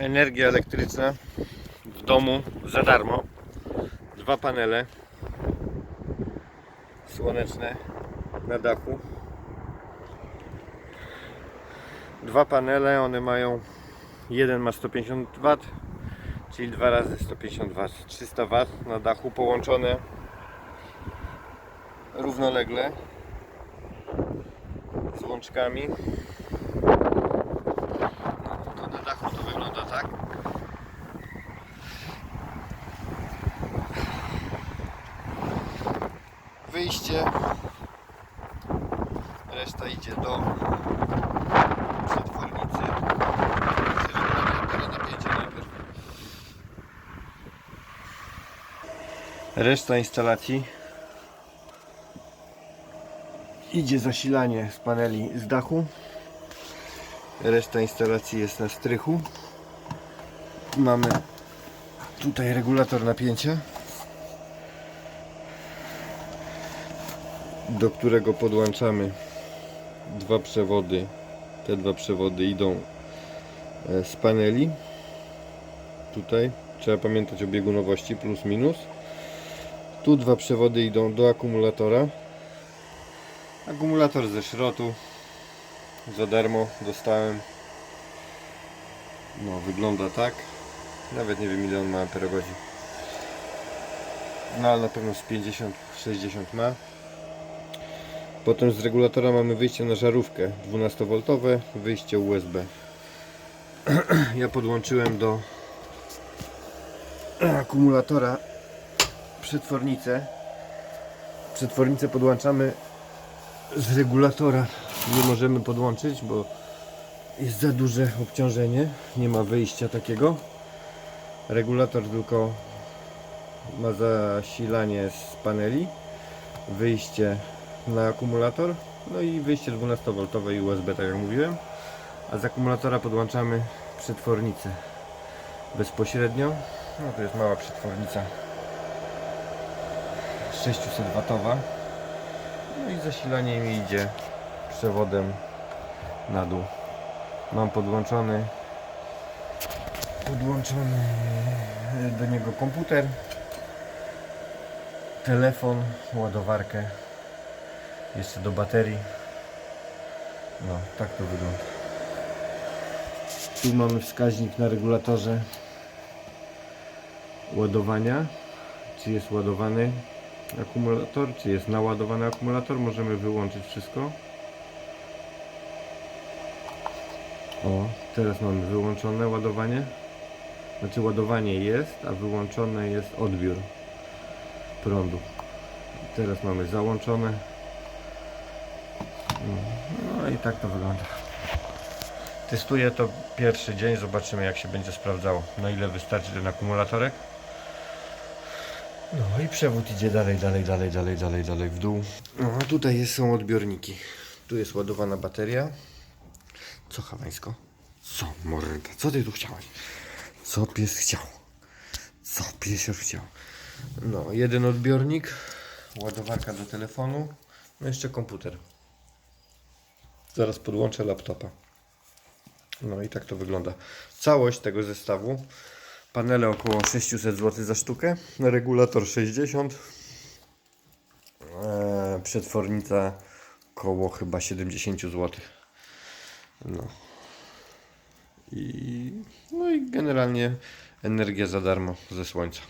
energia elektryczna w domu za darmo. Dwa panele słoneczne na dachu. Dwa panele, one mają jeden ma 150 W, czyli dwa razy 150 W, 300 W na dachu połączone równolegle z łączkami. To na dachu to wygląda tak. Wyjście. Reszta idzie do przetwornicy. Reszta instalacji idzie zasilanie z paneli z dachu. Reszta instalacji jest na strychu. Mamy tutaj regulator napięcia, do którego podłączamy dwa przewody. Te dwa przewody idą e, z paneli. Tutaj trzeba pamiętać o biegunowości plus minus. Tu dwa przewody idą do akumulatora. Akumulator ze szrotu za darmo dostałem. No, wygląda tak. Nawet nie wiem ile on ma amperogodzin. No, ale na pewno z 50-60 ma. Potem z regulatora mamy wyjście na żarówkę 12V, wyjście USB. ja podłączyłem do akumulatora przetwornicę. Przetwornicę podłączamy z regulatora nie możemy podłączyć, bo jest za duże obciążenie. Nie ma wyjścia takiego. Regulator tylko ma zasilanie z paneli, wyjście na akumulator, no i wyjście 12V i USB, tak jak mówiłem. A z akumulatora podłączamy przetwornicę bezpośrednio. No to jest mała przetwornica 600W. No i zasilanie mi idzie przewodem na dół. Mam podłączony podłączony do niego komputer, telefon, ładowarkę, jeszcze do baterii. No, tak to wygląda. Tu mamy wskaźnik na regulatorze ładowania, czy jest ładowany akumulator, czy jest naładowany akumulator. Możemy wyłączyć wszystko. O, teraz mamy wyłączone ładowanie. Znaczy ładowanie jest, a wyłączone jest odbiór prądu. Teraz mamy załączone. No i tak to wygląda. Testuję to pierwszy dzień, zobaczymy jak się będzie sprawdzało. Na ile wystarczy ten akumulatorek. No i przewód idzie dalej, dalej, dalej, dalej, dalej, dalej w dół. No tutaj są odbiorniki. Tu jest ładowana bateria. Co Hawańsko? Co morda? Co ty tu chciałeś? Co pies chciał? Co pies chciał? No, jeden odbiornik, ładowarka do telefonu, no jeszcze komputer. Zaraz podłączę laptopa. No i tak to wygląda. Całość tego zestawu. Panele około 600 zł za sztukę. Regulator 60. Eee, przetwornica około chyba 70 zł. No. I, no i generalnie energia za darmo ze słońca.